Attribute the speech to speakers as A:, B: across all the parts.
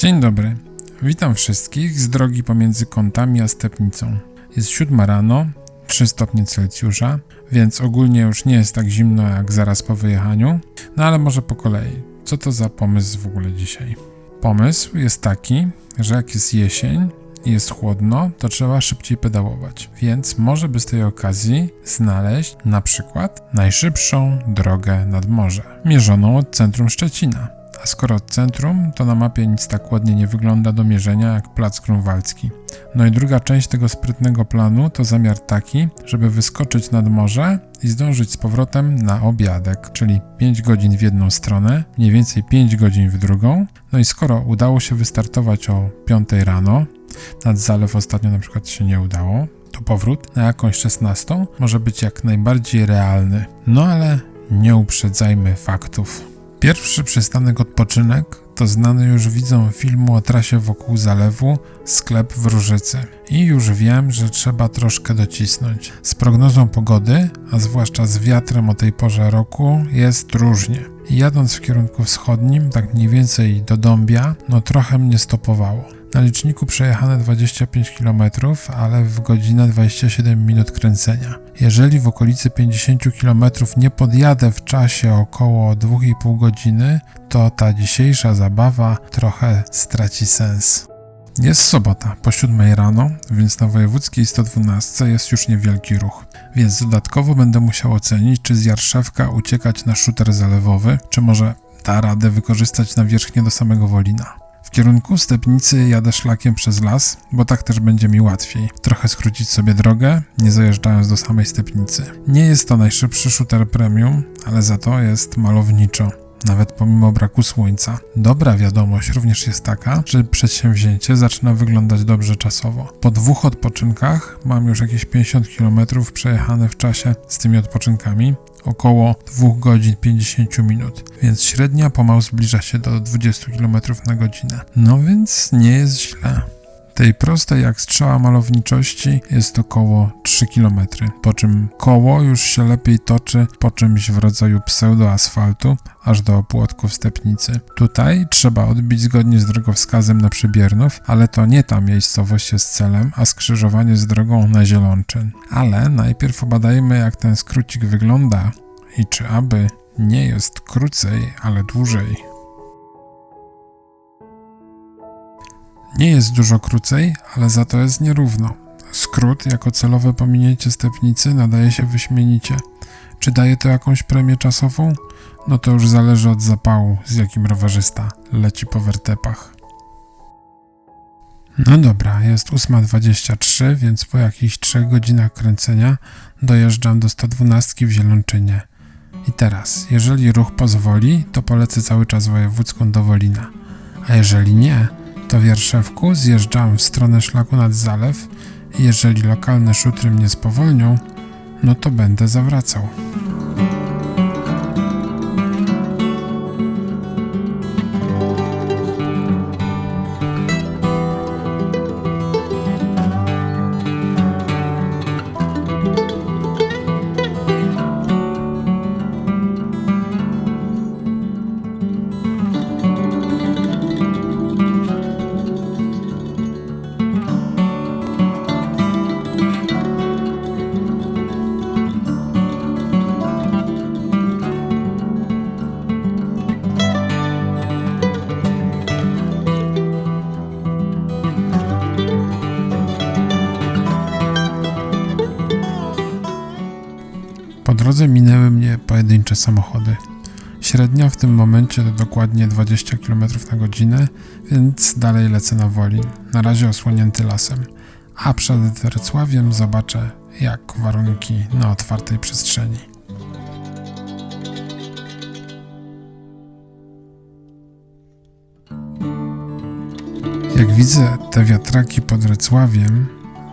A: Dzień dobry. Witam wszystkich z drogi pomiędzy kątami a stepnicą. Jest siódma rano, 3 stopnie Celsjusza, więc ogólnie już nie jest tak zimno jak zaraz po wyjechaniu. No ale może po kolei. Co to za pomysł w ogóle dzisiaj? Pomysł jest taki, że jak jest jesień i jest chłodno, to trzeba szybciej pedałować. Więc może by z tej okazji znaleźć na przykład najszybszą drogę nad morze, mierzoną od centrum Szczecina. A skoro od centrum, to na mapie nic tak ładnie nie wygląda do mierzenia jak Plac Grunwaldzki. No i druga część tego sprytnego planu to zamiar taki, żeby wyskoczyć nad morze i zdążyć z powrotem na obiadek, czyli 5 godzin w jedną stronę, mniej więcej 5 godzin w drugą. No i skoro udało się wystartować o 5 rano, nad zalew ostatnio na przykład się nie udało, to powrót na jakąś 16 może być jak najbardziej realny. No ale nie uprzedzajmy faktów. Pierwszy przystanek odpoczynek to znany już widzom filmu o trasie wokół zalewu sklep w Różycy. I już wiem, że trzeba troszkę docisnąć. Z prognozą pogody, a zwłaszcza z wiatrem o tej porze roku, jest różnie. Jadąc w kierunku wschodnim, tak mniej więcej do Dąbia, no trochę mnie stopowało. Na liczniku przejechane 25 km, ale w godzinę 27 minut kręcenia. Jeżeli w okolicy 50 km nie podjadę w czasie około 2,5 godziny, to ta dzisiejsza zabawa trochę straci sens. Jest sobota, po 7 rano, więc na wojewódzkiej 112 jest już niewielki ruch. Więc dodatkowo będę musiał ocenić, czy z Jarszewka uciekać na szuter zalewowy, czy może da radę wykorzystać nawierzchnię do samego Wolina. W kierunku Stepnicy jadę szlakiem przez las, bo tak też będzie mi łatwiej. Trochę skrócić sobie drogę, nie zajeżdżając do samej Stepnicy. Nie jest to najszybszy shooter premium, ale za to jest malowniczo nawet pomimo braku słońca. Dobra wiadomość również jest taka, że przedsięwzięcie zaczyna wyglądać dobrze czasowo. Po dwóch odpoczynkach mam już jakieś 50 km przejechane w czasie z tymi odpoczynkami, około 2 godzin 50 minut, więc średnia pomału zbliża się do 20 km na godzinę. No więc nie jest źle. Tej prostej jak strzała malowniczości jest około 3 km, po czym koło już się lepiej toczy po czymś w rodzaju pseudoasfaltu, aż do opłotków stepnicy. Tutaj trzeba odbić zgodnie z drogowskazem na Przybiernów, ale to nie ta miejscowość jest celem, a skrzyżowanie z drogą na Zielonczyn. Ale najpierw obadajmy jak ten skrócik wygląda i czy aby nie jest krócej, ale dłużej. Nie jest dużo krócej, ale za to jest nierówno. Skrót jako celowe pominięcie stepnicy nadaje się wyśmienicie. Czy daje to jakąś premię czasową? No to już zależy od zapału, z jakim rowerzysta leci po wertepach. No dobra, jest 8.23, więc po jakichś 3 godzinach kręcenia dojeżdżam do 112 w Zielonczynie. I teraz, jeżeli ruch pozwoli, to polecę cały czas wojewódzką do Wolina. A jeżeli nie, to w Jarszewku zjeżdżam w stronę szlaku nad zalew jeżeli lokalne szutry mnie spowolnią, no to będę zawracał. Drodze minęły mnie pojedyncze samochody. Średnia w tym momencie to dokładnie 20 km na godzinę, więc dalej lecę na Wolin, na razie osłonięty lasem. A przed Wrocławiem zobaczę, jak warunki na otwartej przestrzeni. Jak widzę te wiatraki pod Wrocławiem,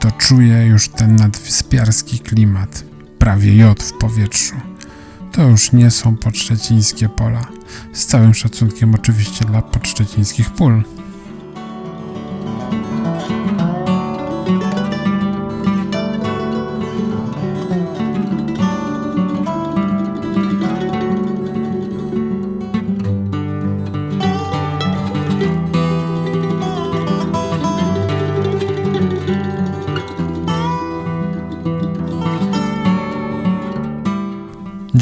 A: to czuję już ten nadwyspiarski klimat prawie jod w powietrzu. To już nie są podszczecińskie pola. Z całym szacunkiem oczywiście dla podszczecińskich pól.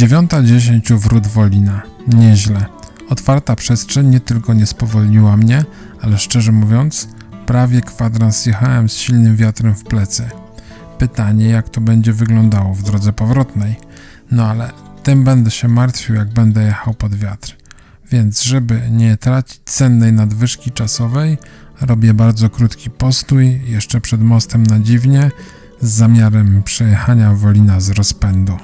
A: 9.10 wrót Wolina. Nieźle. Otwarta przestrzeń nie tylko nie spowolniła mnie, ale szczerze mówiąc, prawie kwadrans jechałem z silnym wiatrem w plecy. Pytanie, jak to będzie wyglądało w drodze powrotnej. No ale tym będę się martwił, jak będę jechał pod wiatr. Więc, żeby nie tracić cennej nadwyżki czasowej, robię bardzo krótki postój jeszcze przed mostem na dziwnie z zamiarem przejechania Wolina z rozpędu.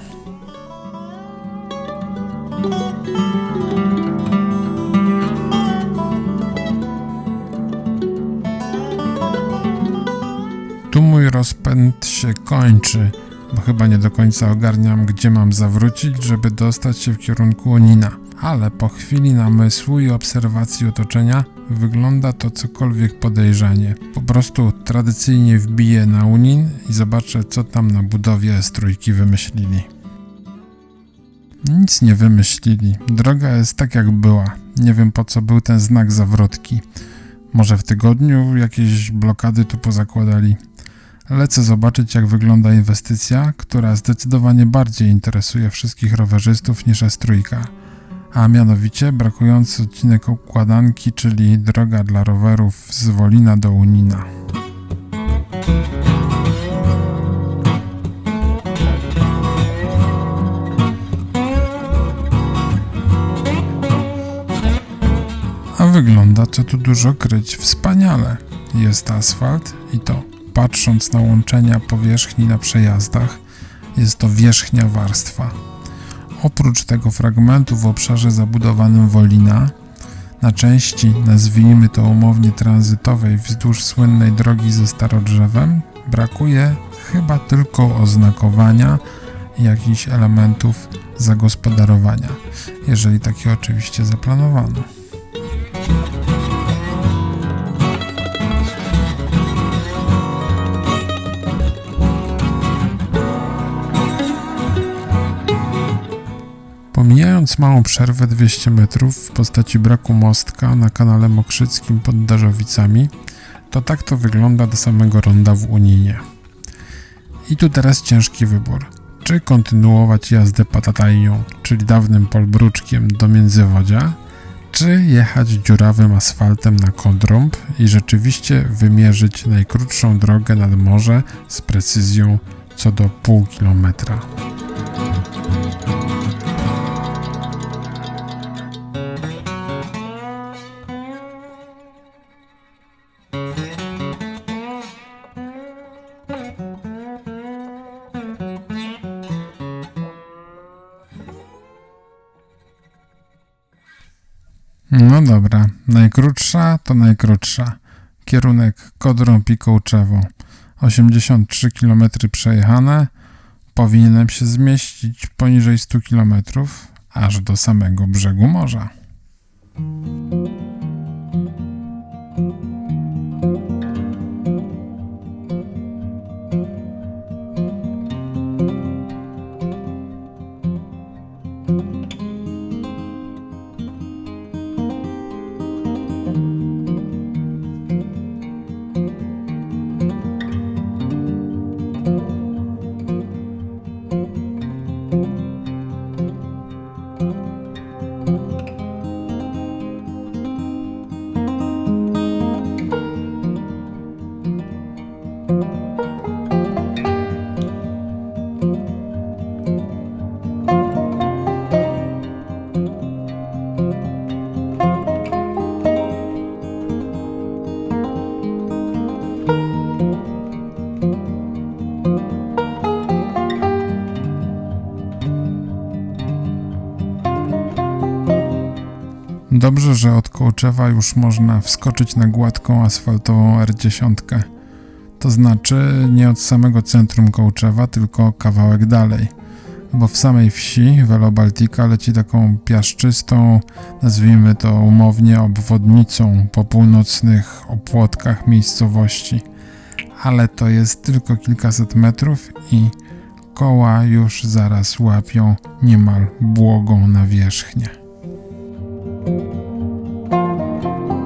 A: Rozpęd się kończy, bo chyba nie do końca ogarniam, gdzie mam zawrócić, żeby dostać się w kierunku Onina. Ale po chwili namysłu i obserwacji otoczenia wygląda to cokolwiek podejrzanie. Po prostu tradycyjnie wbiję na Unin i zobaczę, co tam na budowie S3 wymyślili. Nic nie wymyślili. Droga jest tak jak była. Nie wiem po co był ten znak zawrotki. Może w tygodniu jakieś blokady tu pozakładali. Lecę zobaczyć, jak wygląda inwestycja, która zdecydowanie bardziej interesuje wszystkich rowerzystów niż S3, a mianowicie brakujący odcinek układanki, czyli droga dla rowerów z Wolina do Unina. A wygląda, co tu dużo kryć, wspaniale. Jest asfalt i to patrząc na łączenia powierzchni na przejazdach, jest to wierzchnia warstwa. Oprócz tego fragmentu w obszarze zabudowanym Wolina, na części, nazwijmy to umownie tranzytowej wzdłuż słynnej drogi ze starodrzewem, brakuje chyba tylko oznakowania jakichś elementów zagospodarowania, jeżeli takie oczywiście zaplanowano. Pomijając małą przerwę 200 metrów w postaci braku mostka na kanale Mokrzyckim pod Darzowicami, to tak to wygląda do samego ronda w Uninie. I tu teraz ciężki wybór. Czy kontynuować jazdę patatajnią, czyli dawnym polbruczkiem do Międzywodzia, czy jechać dziurawym asfaltem na Kodrąb i rzeczywiście wymierzyć najkrótszą drogę nad morze z precyzją co do pół kilometra. No dobra, najkrótsza to najkrótsza. Kierunek Kodrąb i Kołczewo. 83 km przejechane. Powinienem się zmieścić poniżej 100 km, aż do samego brzegu morza. Dobrze, że od Kołczewa już można wskoczyć na gładką asfaltową R10. To znaczy nie od samego centrum Kołczewa, tylko kawałek dalej. Bo w samej wsi Velo Baltica leci taką piaszczystą, nazwijmy to umownie, obwodnicą po północnych opłotkach miejscowości. Ale to jest tylko kilkaset metrów i koła już zaraz łapią niemal błogą nawierzchnię.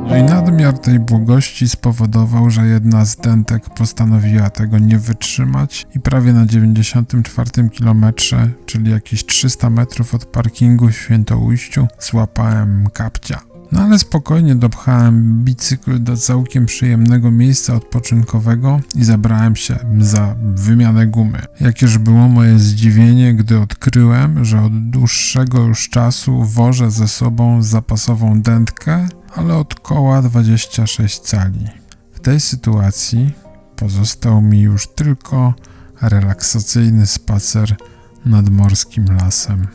A: No i nadmiar tej błogości spowodował, że jedna z dentek postanowiła tego nie wytrzymać i prawie na 94 kilometrze, czyli jakieś 300 metrów od parkingu w Świętoujściu, złapałem kapcia. No ale spokojnie dopchałem bicykl do całkiem przyjemnego miejsca odpoczynkowego i zabrałem się za wymianę gumy. Jakież było moje zdziwienie, gdy odkryłem, że od dłuższego już czasu wożę ze sobą zapasową dętkę, ale od koła 26 cali. W tej sytuacji pozostał mi już tylko relaksacyjny spacer nad morskim lasem.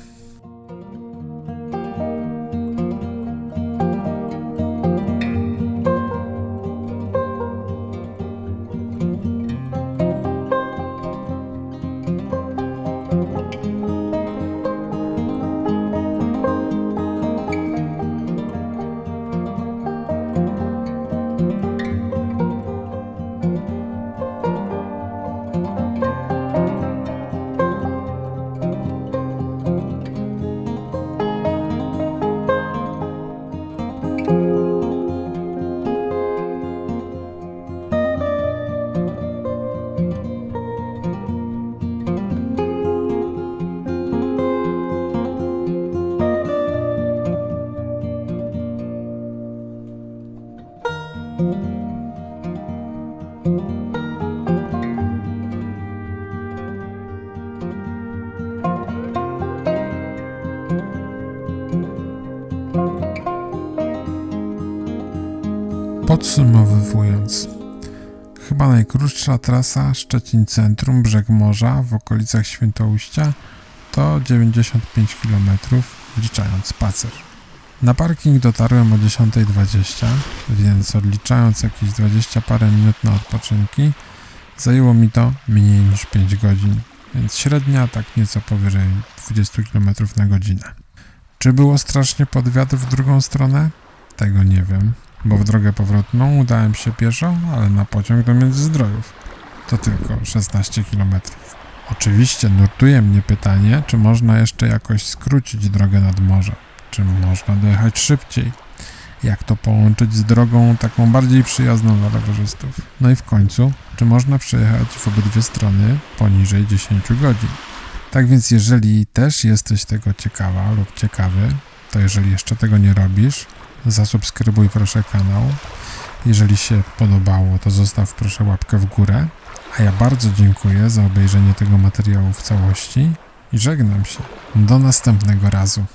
A: Podsumowując, chyba najkrótsza trasa Szczecin Centrum, Brzeg Morza w okolicach Świętoujścia to 95 km, wliczając spacer. Na parking dotarłem o 10.20, więc odliczając jakieś 20 parę minut na odpoczynki, zajęło mi to mniej niż 5 godzin, więc średnia tak nieco powyżej 20 km na godzinę. Czy było strasznie pod wiatr w drugą stronę? Tego nie wiem, bo w drogę powrotną udałem się pieszo, ale na pociąg do Międzyzdrojów. To tylko 16 km. Oczywiście nurtuje mnie pytanie, czy można jeszcze jakoś skrócić drogę nad morze. Czy można dojechać szybciej? Jak to połączyć z drogą taką bardziej przyjazną dla rowerzystów? No i w końcu, czy można przejechać w obydwie strony poniżej 10 godzin? Tak więc jeżeli też jesteś tego ciekawa lub ciekawy, to jeżeli jeszcze tego nie robisz, zasubskrybuj proszę kanał. Jeżeli się podobało, to zostaw proszę łapkę w górę. A ja bardzo dziękuję za obejrzenie tego materiału w całości i żegnam się. Do następnego razu.